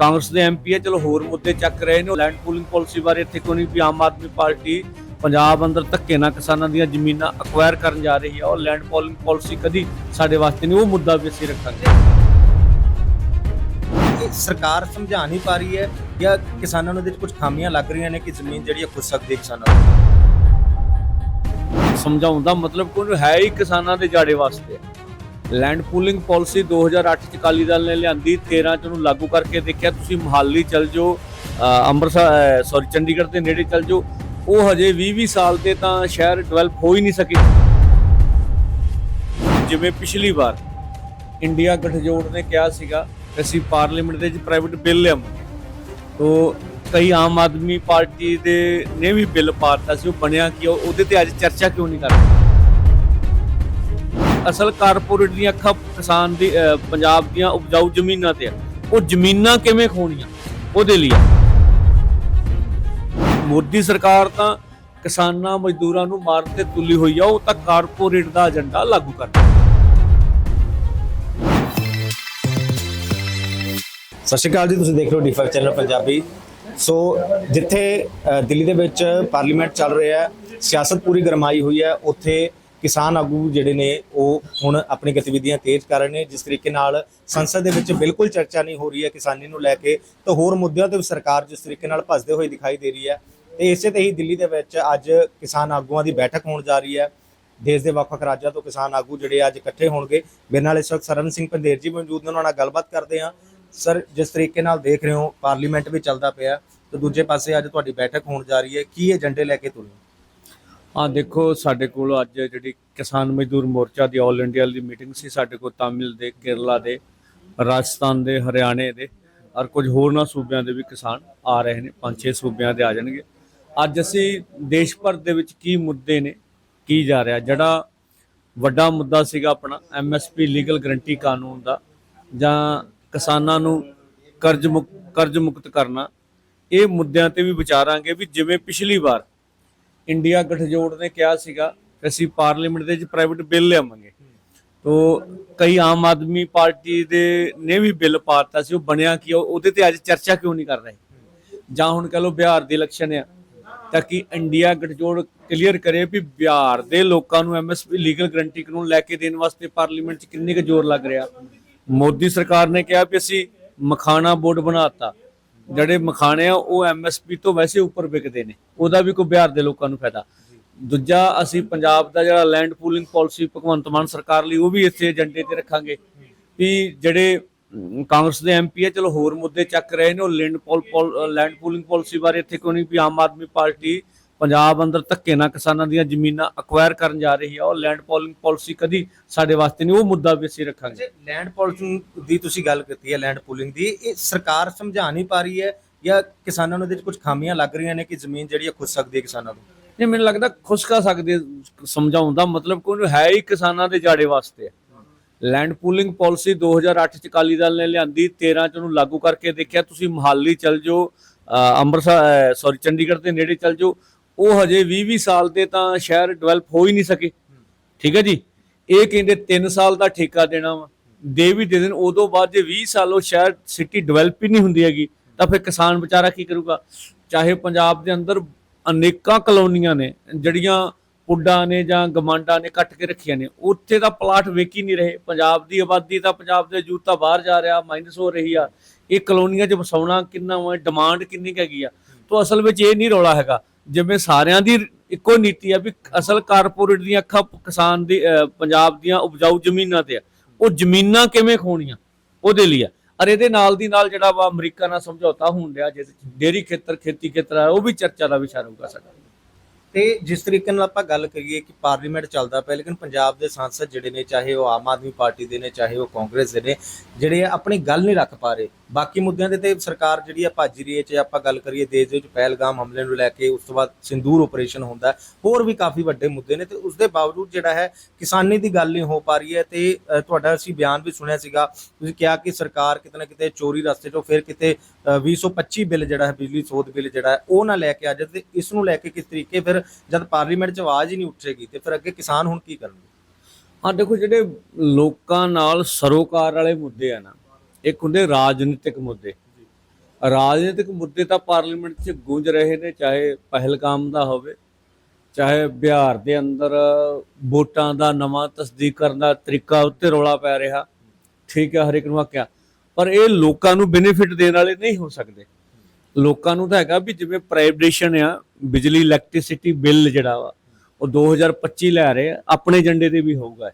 ਕਾਂਗਰਸ ਦੇ ਐਮਪੀ ਹੈ ਚਲੋ ਹੋਰ ਮੁੱਦੇ ਚੱਕ ਰਹੇ ਨੇ ਲੈਂਡ ਪੂਲਿੰਗ ਪਾਲਿਸੀ ਬਾਰੇ ਇੱਥੇ ਕੋਈ ਵੀ ਆਮ ਆਦਮੀ ਪਾਰਟੀ ਪੰਜਾਬ ਅੰਦਰ ਧੱਕੇ ਨਾਲ ਕਿਸਾਨਾਂ ਦੀਆਂ ਜ਼ਮੀਨਾਂ ਅਕਵਾਇਰ ਕਰਨ ਜਾ ਰਹੀ ਹੈ ਔਰ ਲੈਂਡ ਪੂਲਿੰਗ ਪਾਲਿਸੀ ਕਦੀ ਸਾਡੇ ਵਾਸਤੇ ਨਹੀਂ ਉਹ ਮੁੱਦਾ ਵੀ ਅਸੀਂ ਰੱਖਾਂਗੇ। ਸਰਕਾਰ ਸਮਝਾ ਨਹੀਂ ਪਾ ਰਹੀ ਹੈ ਜਾਂ ਕਿਸਾਨਾਂ ਨੂੰ ਇਹਦੇ ਵਿੱਚ ਕੁਝ ਖਾਮੀਆਂ ਲੱਗ ਰਹੀਆਂ ਨੇ ਕਿ ਜ਼ਮੀਨ ਜਿਹੜੀ ਹੈ ਖੁਦ ਸਕਦੀ ਕਿਸਾਨਾਂ ਨੂੰ? ਸਮਝਾਉਣ ਦਾ ਮਤਲਬ ਕੋਈ ਹੈ ਹੀ ਕਿਸਾਨਾਂ ਦੇ ਜਾੜੇ ਵਾਸਤੇ। ਲੈਂਡ ਪੂਲਿੰਗ ਪਾਲਿਸੀ 2008 ਚ ਅਕਾਲੀ ਦਲ ਨੇ ਲਿਆਂਦੀ 13 ਚ ਉਹਨੂੰ ਲਾਗੂ ਕਰਕੇ ਦੇਖਿਆ, ਤੁਸੀਂ ਮੁਹਾਲੀ ਚਲ ਜਾਓ ਅੰਮ੍ਰਿਤਸਰ ਸੌਰੀ ਚੰਡੀਗੜ੍ਹ ਦੇ ਨੇੜੇ ਚਲ ਜਾਓ, ਉਹ ਹਜੇ 20-20 ਸਾਲ ਤੇ ਤਾਂ ਸ਼ਹਿਰ ਡਿਵੈਲਪ ਹੋ ਹੀ ਨਹੀਂ ਸਕੇ। ਜਿਵੇਂ ਪਿਛਲੀ ਵਾਰ ਇੰਡੀਆ ਗਠਜੋੜ ਨੇ ਕਿਹਾ ਸੀਗਾ ਕਿ ਅਸੀਂ ਪਾਰਲੀਮੈਂਟ ਦੇ ਵਿੱਚ ਪ੍ਰਾਈਵੇਟ ਬਿੱਲ ਲਿਆਵਾਂਗੇ। ਤੋ ਕਈ ਆਮ ਆਦਮੀ ਪਾਰਟੀ ਦੇ ਨੇ ਵੀ ਬਿੱਲ ਪਾਤਾ ਸੀ, ਉਹ ਬਣਿਆ ਕਿ ਉਹਦੇ ਤੇ ਅੱਜ ਚਰਚਾ ਕਿਉਂ ਨਹੀਂ ਕਰ ਅਸਲ ਕਾਰਪੋਰੇਟ ਦੀਆਂ ਅੱਖਾਂ ਕਿਸਾਨ ਦੀ ਪੰਜਾਬ ਦੀਆਂ ਉਪਜਾਊ ਜ਼ਮੀਨਾਂ ਤੇ ਆ। ਉਹ ਜ਼ਮੀਨਾਂ ਕਿਵੇਂ ਖੋਣੀਆਂ? ਉਹਦੇ ਲਈ ਮੋਦੀ ਸਰਕਾਰ ਤਾਂ ਕਿਸਾਨਾਂ ਮਜ਼ਦੂਰਾਂ ਨੂੰ ਮਾਰਨ ਤੇ ਤੁੱਲੀ ਹੋਈ ਆ, ਉਹ ਤਾਂ ਕਾਰਪੋਰੇਟ ਦਾ ਏਜੰਡਾ ਲਾਗੂ ਕਰਦਾ ਸਤਿ ਸ਼੍ਰੀ ਅਕਾਲ ਜੀ, ਤੁਸੀਂ ਦੇਖ ਰਹੇ ਹੋ ਡੀ5 ਚੈਨਲ ਪੰਜਾਬੀ। ਸੋ, ਜਿੱਥੇ ਦਿੱਲੀ ਦੇ ਵਿੱਚ ਪਾਰਲੀਮੈਂਟ ਚੱਲ ਰਿਹਾ ਹੈ, ਸਿਆਸਤ ਪੂਰੀ ਗਰਮਾਈ ਹੋਈ ਹੈ, ਉੱਥੇ ਕਿਸਾਨ ਆਗੂ ਜਿਹੜੇ ਨੇ, ਉਹ ਹੁਣ ਆਪਣੀ ਗਤੀਵਿਧੀਆਂ ਤੇਜ਼ ਕਰ ਰਹੇ ਨੇ। ਜਿਸ ਤਰੀਕੇ ਨਾਲ ਸੰਸਦ ਦੇ ਵਿੱਚ ਬਿਲਕੁਲ ਚਰਚਾ ਨਹੀਂ ਹੋ ਰਹੀ ਹੈ ਕਿਸਾਨੀ ਨੂੰ ਲੈ ਕੇ, ਤਾਂ ਹੋਰ ਮੁੱਦਿਆਂ ਤੇ ਵੀ ਸਰਕਾਰ ਜਿਸ ਤਰੀਕੇ ਨਾਲ ਭੱਜਦੇ ਹੋਏ ਦਿਖਾਈ ਦੇ ਰਹੀ ਹੈ। ਤੇ ਇਸੇ ਤੇ ਹੀ ਦਿੱਲੀ ਦੇ ਵਿੱਚ ਅੱਜ ਕਿਸਾਨ ਆਗੂਆਂ ਦੀ ਬੈਠਕ ਹੋਣ ਜਾ ਰਹੀ ਹੈ। ਦੇਸ਼ ਦੇ ਵੱਖ-ਵੱਖ ਰਾਜਾਂ ਤੋਂ ਕਿਸਾਨ ਆਗੂ ਜਿਹੜੇ ਅੱਜ ਇਕੱਠੇ ਹੋਣਗੇ। ਮੇਰੇ ਨਾਲ ਇਸ ਵਕਤ ਸਰਨ ਸਿੰਘ ਪੰਦੇਰ ਜੀ ਮੌਜੂਦ ਨੇ, ਉਹਨਾਂ ਨਾਲ ਗੱਲਬਾਤ ਕਰਦੇ ਹਾਂ। ਸਰ, ਜਿਸ ਤਰੀਕੇ ਨਾਲ ਦੇਖ ਰਹੇ ਹੋ, ਪਾਰਲੀਮੈਂਟ ਵੀ ਚੱਲਦਾ ਪਿਆ। ਤੇ ਦੂਜੇ ਪਾਸੇ ਅੱਜ ਤੁਹਾਡੀ ਬੈਠਕ ਹੋਣ ਜਾ ਰਹੀ ਹੈ। ਕੀ ਏਜੰਡੇ ਲੈ ਕੇ ਤੁਰੇ ਹੋ? ਹਾਂ ਦੇਖੋ, ਸਾਡੇ ਕੋਲ ਅੱਜ ਜਿਹੜੀ ਕਿਸਾਨ ਮਜ਼ਦੂਰ ਮੋਰਚਾ ਦੀ 올 ਇੰਡੀਆ ਦੀ ਮੀਟਿੰਗ ਸੀ, ਸਾਡੇ ਕੋਲ ਤਾਮਿਲ ਦੇ, ਕੇਰਲਾ ਦੇ, ਰਾਜਸਥਾਨ ਦੇ, ਹਰਿਆਣੇ ਦੇ, ਔਰ ਕੁਝ ਹੋਰਨਾਂ ਸੂਬਿਆਂ ਦੇ ਵੀ ਕਿਸਾਨ ਆ ਰਹੇ ਨੇ, ਪੰਜ ਛੇ ਸੂਬਿਆਂ ਦੇ ਆ ਜਾਣਗੇ ਅੱਜ ਅਸੀਂ ਦੇਸ਼ ਭਰ ਦੇ ਵਿੱਚ ਕੀ ਮੁੱਦੇ ਨੇ, ਕੀ ਜਾ ਰਿਹਾ ਜਿਹੜਾ ਵੱਡਾ ਮੁੱਦਾ ਸੀਗਾ ਆਪਣਾ ਐਮਐਸਪੀ ਲੀਗਲ ਗਰੰਟੀ ਕਾਨੂੰਨ ਦਾ, ਜਾਂ ਕਿਸਾਨਾਂ ਨੂੰ ਕਰਜ਼ ਮੁਕ, ਕਰਜ਼ ਮੁਕਤ ਕਰਨਾ, ਇਹ ਮੁੱਦਿਆਂ ਤੇ ਵੀ ਵਿਚਾਰਾਂਗੇ ਵੀ ਜਿਵੇਂ ਪਿਛਲੀ ਵਾਰ ਇੰਡੀਆ ਗਠਜੋੜ ਨੇ ਕਿਹਾ ਸੀਗਾ ਕਿ ਅਸੀਂ ਪਾਰਲੀਮੈਂਟ ਦੇ ਵਿੱਚ ਪ੍ਰਾਈਵੇਟ ਬਿੱਲ ਲਿਆਵਾਂਗੇ। ਤੋ ਕਈ ਆਮ ਆਦਮੀ ਪਾਰਟੀ ਦੇ ਨੇ ਵੀ ਬਿੱਲ ਪਾਤਾ ਸੀ, ਉਹ ਬਣਿਆ ਕਿ ਉਹਦੇ ਤੇ ਅੱਜ ਚਰਚਾ ਕਿਉਂ ਨਹੀਂ ਕਰ ਰਹੇ? ਜਾਂ ਹੁਣ ਕਹ ਲਓ ਬਿਹਾਰ ਦੀ ਇਲੈਕਸ਼ਨ ਆ, ਤਾਂ ਕਿ ਇੰਡੀਆ ਗਠਜੋੜ ਕਲੀਅਰ ਕਰੇ ਵੀ ਬਿਹਾਰ ਦੇ ਲੋਕਾਂ ਨੂੰ ਐਮਐਸਪੀ ਲੀਗਲ ਗਰੰਟੀ ਕਾਨੂੰਨ ਲੈ ਕੇ ਦੇਣ ਵਾਸਤੇ ਪਾਰਲੀਮੈਂਟ 'ਚ ਕਿੰਨੇ ਕੁ ਜ਼ੋਰ ਲੱਗ ਰਿਹਾ? ਮੋਦੀ ਸਰਕਾਰ ਨੇ ਕਿਹਾ ਵੀ ਅਸੀਂ ਮਖਾਣਾ ਬੋਰਡ ਬਣਾਤਾ ਜਿਹੜੇ ਮਖਾਣੇ ਆ, ਉਹ ਐਮਐਸਪੀ ਤੋਂ ਵੈਸੇ ਉੱਪਰ ਵਿਕਦੇ ਨੇ। ਉਹਦਾ ਵੀ ਕੋਈ ਬਿਹਾਰ ਦੇ ਲੋਕਾਂ ਨੂੰ ਫਾਇਦਾ। ਦੂਜਾ, ਅਸੀਂ ਪੰਜਾਬ ਦਾ ਜਿਹੜਾ land pooling policy Bhagwant Mann ਸਰਕਾਰ ਲਈ, ਉਹ ਵੀ ਇੱਥੇ ਏਜੰਡੇ ਤੇ ਰੱਖਾਂਗੇ। ਵੀ ਜਿਹੜੇ ਕਾਂਗਰਸ ਦੇ ਐਮਪੀ ਹੈ ਚਲੋ ਹੋਰ ਮੁੱਦੇ ਚੱਕ ਰਹੇ ਨੇ, ਉਹ land pool land pooling policy ਬਾਰੇ ਇੱਥੇ ਕੋਈ ਨਹੀਂ ਵੀ ਆਮ ਆਦਮੀ ਪਾਰਟੀ ਪੰਜਾਬ ਅੰਦਰ ਧੱਕੇ ਨਾਲ ਕਿਸਾਨਾਂ ਦੀਆਂ ਜ਼ਮੀਨਾਂ ਅਕਵਾਇਰ ਕਰਨ ਜਾ ਰਹੀ ਹੈ ਔਰ ਲੈਂਡ ਪੂਲਿੰਗ ਪਾਲਿਸੀ ਕਦੀ ਸਾਡੇ ਵਾਸਤੇ ਨਹੀਂ ਉਹ ਮੁੱਦਾ ਵੀ ਅਸੀਂ ਰੱਖਾਂਗੇ। ਲੈਂਡ ਪੋਲਿਸਿੰਗ ਦੀ ਤੁਸੀਂ ਗੱਲ ਕੀਤੀ ਹੈ ਲੈਂਡ ਪੂਲਿੰਗ ਦੀ ਇਹ ਸਰਕਾਰ ਸਮਝਾ ਨਹੀਂ ਪਾ ਰਹੀ ਹੈ ਜਾਂ ਕਿਸਾਨਾਂ ਨੂੰ ਇਹਦੇ ਵਿੱਚ ਕੁਝ ਖਾਮੀਆਂ ਲੱਗ ਰਹੀਆਂ ਨੇ ਕਿ ਜ਼ਮੀਨ ਜਿਹੜੀ ਹੈ ਖੁਦ ਸਕਦੀ ਹੈ ਕਿਸਾਨਾਂ ਨੂੰ? ਨਹੀਂ ਮੈਨੂੰ ਲੱਗਦਾ ਖੁਸ਼ਕਾ ਸਕਦੇ ਸਮਝਾਉਣ ਦਾ ਮਤਲਬ ਕੋਈ ਹੈ ਹੀ ਕਿਸਾਨਾਂ ਦੇ ਜਾੜੇ ਵਾਸਤੇ ਹੈ। ਲੈਂਡ ਪੂਲਿੰਗ ਪਾਲਿਸੀ 2008 ਚ ਅਕਾਲੀ ਦਲ ਨੇ ਲਿਆਂਦੀ 13 ਚ ਉਹਨੂੰ ਲਾਗੂ ਕਰਕੇ ਦੇਖਿਆ ਤੁਸੀਂ ਮੁਹਾਲੀ ਚਲ ਜਾਓ ਅੰਮ੍ਰਿਤਸਰ ਸੌਰੀ ਚੰਡੀਗੜ੍ਹ ਦੇ ਨੇੜੇ ਚਲ ਜਾਓ ਉਹ ਹਜੇ 20-20 ਸਾਲ ਤੇ ਤਾਂ ਸ਼ਹਿਰ ਡਿਵੈਲਪ ਹੋ ਹੀ ਨਹੀਂ ਸਕੇ। ਠੀਕ ਹੈ ਜੀ? ਇਹ ਕਹਿੰਦੇ 3 ਸਾਲ ਦਾ ਠੇਕਾ ਦੇਣਾ ਵਾ। ਦੇ ਵੀ ਦੇ ਦੇਣ, ਉਦੋਂ ਬਾਅਦ ਜੇ 20 ਸਾਲ ਉਹ ਸ਼ਹਿਰ ਸਿਟੀ ਡਿਵੈਲਪ ਹੀ ਨਹੀਂ ਹੁੰਦੀ ਹੈਗੀ, ਤਾਂ ਫਿਰ ਕਿਸਾਨ ਵਿਚਾਰਾ ਕੀ ਕਰੂਗਾ? ਚਾਹੇ ਪੰਜਾਬ ਦੇ ਅੰਦਰ ਅਨੇਕਾਂ ਕਲੋਨੀਆਂ ਨੇ, ਜਿਹੜੀਆਂ ਪੁੱਡਾਂ ਨੇ ਜਾਂ ਗਮਾਂਡਾਂ ਨੇ ਕੱਟ ਕੇ ਰੱਖੀਆਂ ਨੇ, ਉੱਥੇ ਤਾਂ ਪਲਾਟ ਵੇਖ ਹੀ ਨਹੀਂ ਰਹੇ। ਪੰਜਾਬ ਦੀ ਆਬਾਦੀ ਤਾਂ ਪੰਜਾਬ ਦੇ ਯੂਥ ਤਾਂ ਬਾਹਰ ਜਾ ਰਿਹਾ ਮਾਈਨਸ ਹੋ ਰਹੀ ਆ। ਇਹ ਕਲੋਨੀਆਂ 'ਚ ਵਸਾਉਣਾ ਕਿੰਨਾ ਵਾ ਡਿਮਾਂਡ ਕਿੰਨੀ ਕੁ ਹੈਗੀ ਆ। ਤੋਂ ਅਸਲ ਵਿੱਚ ਇਹ ਨਹੀਂ ਰੌਲਾ ਹੈਗਾ। ਜਿਵੇਂ ਸਾਰਿਆਂ ਦੀ ਇੱਕੋ ਨੀਤੀ ਆ ਵੀ ਅਸਲ ਕਾਰਪੋਰੇਟ ਦੀਆਂ ਅੱਖਾਂ ਕਿਸਾਨ ਦੀ ਪੰਜਾਬ ਦੀਆਂ ਉਪਜਾਊ ਜ਼ਮੀਨਾਂ ਤੇ ਆ। ਉਹ ਜ਼ਮੀਨਾਂ ਕਿਵੇਂ ਖੋਣੀਆਂ? ਉਹਦੇ ਲਈ ਆ। ਅਰ ਇਹਦੇ ਨਾਲ ਦੀ ਨਾਲ ਜਿਹੜਾ ਵਾ ਅਮਰੀਕਾ ਨਾਲ ਸਮਝੌਤਾ ਹੋਣ ਰਿਹਾ ਜਿਹਦੇ ਚ ਡੇਰੀ ਖੇਤਰ, ਖੇਤੀ ਖੇਤਰ ਆ, ਉਹ ਵੀ ਚਰਚਾ ਦਾ ਵਿਸ਼ਾ ਰਹੂਗਾ ਸਾਡਾ। ਤੇ ਜਿਸ ਤਰੀਕੇ ਨਾਲ ਆਪਾਂ ਗੱਲ ਕਰੀਏ ਕਿ ਪਾਰਲੀਮੈਂਟ ਚੱਲਦਾ ਪਿਆ, ਲੇਕਿਨ ਪੰਜਾਬ ਦੇ ਸਾਂਸਦ ਜਿਹੜੇ ਨੇ, ਚਾਹੇ ਉਹ ਆਮ ਆਦਮੀ ਪਾਰਟੀ ਦੇ ਨੇ, ਚਾਹੇ ਉਹ ਕਾਂਗਰਸ ਦੇ ਨੇ, ਜਿਹੜੇ ਆਪਣੀ ਗੱਲ ਨਹੀਂ ਰੱਖ ਪਾ ਰਹੇ ਬਾਕੀ ਮੁੱਦਿਆਂ ਦੇ ਤੇ ਸਰਕਾਰ ਜਿਹੜੀ ਆ ਭੱਜ ਰਹੀ ਹੈ ਜੇ ਆਪਾਂ ਗੱਲ ਕਰੀਏ ਦੇਸ਼ ਦੇ ਵਿੱਚ ਪਹਿਲਗਾਮ ਹਮਲੇ ਨੂੰ ਲੈ ਕੇ ਉਸ ਤੋਂ ਬਾਅਦ ਸਿੰਦੂਰ ਆਪਰੇਸ਼ਨ ਹੁੰਦਾ ਹੋਰ ਵੀ ਕਾਫੀ ਵੱਡੇ ਮੁੱਦੇ ਨੇ ਤੇ ਉਸ ਦੇ ਬਾਵਜੂਦ ਜਿਹੜਾ ਹੈ ਕਿਸਾਨੀ ਦੀ ਗੱਲ ਨਹੀਂ ਹੋ ਪਾ ਰਹੀ ਹੈ ਤੇ ਤੁਹਾਡਾ ਅਸੀਂ ਬਿਆਨ ਵੀ ਸੁਣਿਆ ਸੀਗਾ ਤੁਸੀਂ ਕਿਹਾ ਕਿ ਸਰਕਾਰ ਕਿਤੇ ਨਾ ਕਿਤੇ ਚੋਰੀ ਰਸਤੇ ਤੋਂ ਫਿਰ ਕਿਤੇ ਅ, 225 ਬਿੱਲ ਜਿਹੜਾ ਹੈ ਬਿਜਲੀ ਸੋਧ ਬਿੱਲ ਜਿਹੜਾ ਹੈ ਉਹ ਨਾ ਲੈ ਕੇ ਆ ਜਾਵੇ ਤੇ ਇਸ ਨੂੰ ਲੈ ਕੇ ਕਿਸ ਤਰੀਕੇ ਫਿਰ ਜਦ ਪਾਰਲੀਮੈਂਟ 'ਚ ਆਵਾਜ਼ ਹੀ ਨਹੀਂ ਉੱਠੇਗੀ ਤੇ ਫਿਰ ਅੱਗੇ ਕਿਸਾਨ ਹੁਣ ਕੀ ਕਰਨਗੇ? ਹਾਂ ਦੇਖੋ ਜਿਹੜੇ ਲੋਕਾਂ ਨਾਲ ਸਰੋਕਾਰ ਵਾਲੇ ਮੁੱਦੇ ਆ ਨਾ ਇੱਕ ਹੁੰਦੇ ਰਾਜਨੀਤਿਕ ਮੁੱਦੇ। ਰਾਜਨੀਤਿਕ ਮੁੱਦੇ ਤਾਂ ਪਾਰਲੀਮੈਂਟ 'ਚ ਗੂੰਜ ਰਹੇ ਨੇ ਚਾਹੇ ਪਹਿਲਗਾਮ ਦਾ ਹੋਵੇ ਚਾਹੇ ਬਿਹਾਰ ਦੇ ਅੰਦਰ ਵੋਟਾਂ ਦਾ ਨਵਾਂ ਤਸਦੀਕ ਕਰਨ ਦਾ ਤਰੀਕਾ ਉੱਤੇ ਰੌਲਾ ਪੈ ਰਿਹਾ। ਠੀਕ ਹੈ ਹਰ ਇੱਕ ਨੂੰ ਹੱਕਿਆ ਪਰ ਇਹ ਲੋਕਾਂ ਨੂੰ ਬੈਨੀਫਿਟ ਦੇਣ ਵਾਲੇ ਨਹੀਂ ਹੋ ਸਕਦੇ। ਲੋਕਾਂ ਨੂੰ ਤਾਂ ਹੈਗਾ ਵੀ ਜਿਵੇਂ ਪ੍ਰਾਈਵੇਟੇਸ਼ਨ ਆ ਬਿਜਲੀ ਇਲੈਕਟ੍ਰਿਸਿਟੀ ਬਿੱਲ ਜਿਹੜਾ ਵਾ ਉਹ 2025 ਲੈ ਰਹੇ ਆ ਆਪਣੇ ਏਜੰਡੇ ਤੇ ਵੀ ਹੋਊਗਾ।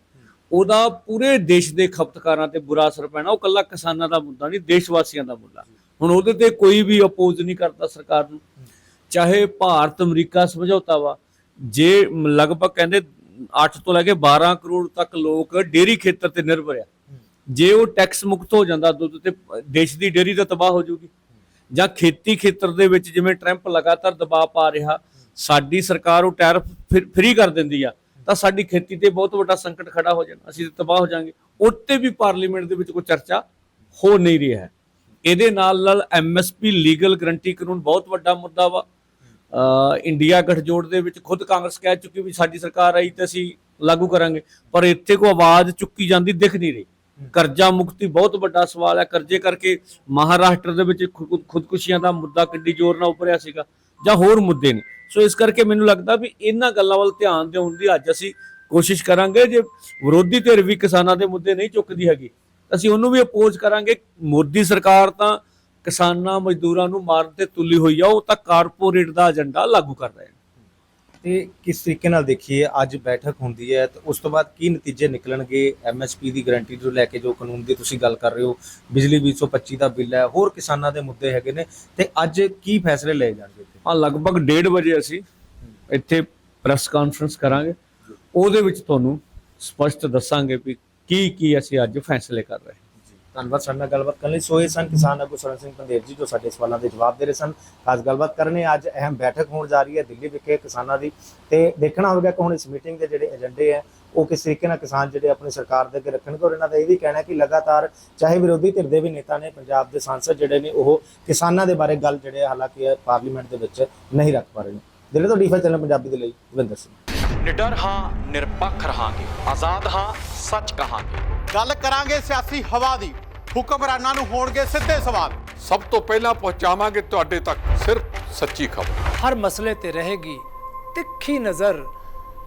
ਉਹਦਾ ਪੂਰੇ ਦੇਸ਼ ਦੇ ਖਪਤਕਾਰਾਂ ਤੇ ਬੁਰਾ ਅਸਰ ਪੈਣਾ, ਉਹ ਕੱਲਾ ਕਿਸਾਨਾਂ ਦਾ ਮੁੱਦਾ ਨਹੀਂ ਦੇਸ਼ ਵਾਸੀਆਂ ਦਾ ਮੁੱਦਾ। ਹੁਣ ਉਹਦੇ ਤੇ ਕੋਈ ਵੀ ਅਪੋਜ਼ ਨਹੀਂ ਕਰਦਾ ਸਰਕਾਰ ਨੂੰ। ਚਾਹੇ ਭਾਰਤ ਅਮਰੀਕਾ ਸਮਝੌਤਾ ਵਾ, ਜੇ ਲਗਭਗ ਕਹਿੰਦੇ 8 ਤੋਂ ਲੈ ਕੇ 12 ਕਰੋੜ ਤੱਕ ਲੋਕ ਡੇਰੀ ਖੇਤਰ ਤੇ ਨਿਰਭਰ ਆ, ਜੇ ਉਹ ਟੈਕਸ ਮੁਕਤ ਹੋ ਜਾਂਦਾ, ਦੁੱਧ ਤੇ, ਦੇਸ਼ ਦੀ ਡੇਰੀ ਤਾਂ ਤਬਾਹ ਹੋ ਜਾਊਗੀ। ਜਾਂ ਖੇਤੀ ਖੇਤਰ ਦੇ ਵਿੱਚ ਜਿਵੇਂ ਟਰੰਪ ਲਗਾਤਾਰ ਦਬਾਅ ਪਾ ਰਿਹਾ, ਸਾਡੀ ਸਰਕਾਰ ਉਹ ਟੈਰਫ ਫ੍ਰੀ ਕਰ ਦਿੰਦੀ ਆ। ਤਾਂ ਸਾਡੀ ਖੇਤੀ ਤੇ ਬਹੁਤ ਵੱਡਾ ਸੰਕਟ ਖੜਾ ਹੋ ਜਾਣਾ, ਅਸੀਂ ਤਬਾਹ ਹੋ ਜਾਾਂਗੇ ਉੱਤੇ ਵੀ ਪਾਰਲੀਮੈਂਟ ਦੇ ਵਿੱਚ ਕੋਈ ਚਰਚਾ ਹੋ ਨਹੀਂ ਰਹੀ ਹੈ। ਇਹਦੇ ਨਾਲ ਨਾਲ ਐਮਐਸਪੀ ਲੀਗਲ ਗਰੰਟੀ ਕਾਨੂੰਨ ਬਹੁਤ ਵੱਡਾ ਮੁੱਦਾ ਵਾ। ਇੰਡੀਆ ਗਠਜੋੜ ਦੇ ਵਿੱਚ ਖੁਦ ਕਾਂਗਰਸ ਕਹਿ ਚੁੱਕੀ ਵੀ ਸਾਡੀ ਸਰਕਾਰ ਆਈ ਤੇ ਅਸੀਂ ਲਾਗੂ ਕਰਾਂਗੇ, ਪਰ ਇੱਥੇ ਕੋ ਆਵਾਜ਼ ਚੁੱਕੀ ਜਾਂਦੀ ਦਿਖ ਨਹੀਂ ਰਹੀ। ਕਰਜ਼ਾ ਮੁਕਤੀ ਬਹੁਤ ਵੱਡਾ ਸਵਾਲ ਹੈ। ਕਰਜ਼ੇ ਕਰਕੇ ਮਹਾਰਾਸ਼ਟਰ ਦੇ ਵਿੱਚ ਖੁਦ- ਖੁਦਕੁਸ਼ੀਆਂ ਦਾ ਮੁੱਦਾ ਕਿੱਡੀ ਜ਼ੋਰ ਨਾਲ ਉੱਭਰਿਆ ਸੀਗਾ। ਜਾਂ ਹੋਰ ਮੁੱਦੇ ਨੇ। ਸੋ ਇਸ ਕਰਕੇ ਮੈਨੂੰ ਲੱਗਦਾ ਵੀ ਇਹਨਾਂ ਗੱਲਾਂ ਵੱਲ ਧਿਆਨ ਦੇਣ ਦੀ ਅੱਜ ਅਸੀਂ ਕੋਸ਼ਿਸ਼ ਕਰਾਂਗੇ। ਜੇ ਵਿਰੋਧੀ ਧਿਰ ਵੀ ਕਿਸਾਨਾਂ ਦੇ ਮੁੱਦੇ ਨਹੀਂ ਚੁੱਕਦੀ ਹੈਗੀ, ਅਸੀਂ ਉਹਨੂੰ ਵੀ ਅਪੋਜ਼ ਕਰਾਂਗੇ। ਮੋਦੀ ਸਰਕਾਰ ਤਾਂ ਕਿਸਾਨਾਂ ਮਜ਼ਦੂਰਾਂ ਨੂੰ ਮਾਰਨ ਤੇ ਤੁੱਲੀ ਹੋਈ ਆ, ਉਹ ਤਾਂ ਕਾਰਪੋਰੇਟ ਦਾ ਏਜੰਡਾ ਲਾਗੂ ਕਰ ਰਹੇ ਨੇ। ਤੇ ਕਿਸ ਤਰੀਕੇ ਨਾਲ ਦੇਖੀਏ, ਅੱਜ ਬੈਠਕ ਹੁੰਦੀ ਹੈ, ਤੇ ਉਸ ਤੋਂ ਬਾਅਦ ਕੀ ਨਤੀਜੇ ਨਿਕਲਣਗੇ? ਐਮਐਸਪੀ ਦੀ ਗਾਰੰਟੀ ਤੋਂ ਲੈ ਕੇ ਜੋ ਕਾਨੂੰਨ ਦੀ ਤੁਸੀਂ ਗੱਲ ਕਰ ਰਹੇ ਹੋ, ਬਿਜਲੀ 225 ਦਾ ਬਿੱਲ ਹੈ, ਹੋਰ ਕਿਸਾਨਾਂ ਦੇ ਮੁੱਦੇ ਹੈਗੇ ਨੇ, ਤੇ ਅੱਜ ਕੀ ਫੈਸਲੇ ਲਏ ਜਾਣਗੇ ਇੱਥੇ ਹਾਂ ਲਗਭਗ 1:30 ਵਜੇ ਅਸੀਂ ਇੱਥੇ ਪ੍ਰੈਸ ਕਾਨਫਰੰਸ ਕਰਾਂਗੇ। ਉਹਦੇ ਵਿੱਚ ਤੁਹਾਨੂੰ ਸਪਸ਼ਟ ਦੱਸਾਂਗੇ ਵੀ ਕੀ ਕੀ ਅਸੀਂ ਅੱਜ ਫੈਸਲੇ ਕਰ ਰਹੇ ਹਾਂ। ਧੰਨਵਾਦ। ਸਾਡੇ ਨਾਲ ਗੱਲਬਾਤ ਕਰਨ ਲਈ ਸੋ ਸਨ ਕਿਸਾਨ ਆਗੂ ਸਰਨ ਸਿੰਘ ਪੰਦੇਰ ਜੀ, ਜੋ ਸਾਡੇ ਸਵਾਲਾਂ ਦੇ ਜਵਾਬ ਦੇ ਰਹੇ ਸਨ। ਖਾਸ ਗੱਲਬਾਤ ਕਰਨੇ, ਅੱਜ ਅਹਿਮ ਬੈਠਕ ਹੋਣ ਜਾ ਰਹੀ ਹੈ ਦਿੱਲੀ ਵਿਖੇ ਕਿਸਾਨਾਂ ਦੀ। ਤੇ ਦੇਖਣਾ ਹੋਵੇਗਾ ਕਿ ਹੁਣ ਇਸ ਮੀਟਿੰਗ ਦੇ ਜਿਹੜੇ ਏਜੰਡੇ ਹੈ ਉਹ ਕਿਸ ਤਰੀਕੇ ਨਾਲ ਕਿਸਾਨ ਜਿਹੜੇ ਆਪਣੀ ਸਰਕਾਰ ਦੇ ਅੱਗੇ ਰੱਖਣਗੇ ਔਰ ਇਹਨਾਂ ਦਾ ਇਹ ਵੀ ਕਹਿਣਾ ਹੈ ਕਿ ਲਗਾਤਾਰ ਚਾਹੇ ਵਿਰੋਧੀ ਧਿਰ ਦੇ ਵੀ ਨੇਤਾ ਨੇ ਪੰਜਾਬ ਦੇ ਸਾਂਸਦ ਜਿਹੜੇ ਨੇ ਉਹ ਕਿਸਾਨਾਂ ਦੇ ਬਾਰੇ ਗੱਲ ਜਿਹੜੇ ਹਾਲਾਂਕਿ ਪਾਰਲੀਮੈਂਟ ਦੇ ਵਿੱਚ ਨਹੀਂ ਰੱਖ ਪਾ ਰਹੇ ਨੇ। ਦਿੱਲੀ ਤੋਂ ਡੀਫਾ ਚੈਨਲ ਪੰਜਾਬੀ ਦੇ ਲਈ ਦਵਿੰਦਰ ਸਿੰਘ। ਨਿਡਰ ਹਾਂ ਨਿਰਪੱਖ ਰਹਾਂਗੇ। ਆਜ਼ਾਦ ਹਾਂ ਸੱਚ ਕਹਾਂਗੇ। ਗੱਲ ਕਰਾਂਗੇ ਸਿਆਸੀ ਹਵਾ ਦੀ। ਹੁਕਮਰਾਨਾਂ ਨੂੰ ਹੋਣਗੇ ਸਿੱਧੇ ਸਵਾਲ। ਸਭ ਤੋਂ ਪਹਿਲਾਂ ਪਹੁੰਚਾਵਾਂਗੇ ਤੁਹਾਡੇ ਤੱਕ ਸਿਰਫ ਸੱਚੀ ਖਬਰ। ਹਰ ਮਸਲੇ ਤੇ ਰਹੇਗੀ ਤਿੱਖੀ ਨਜ਼ਰ।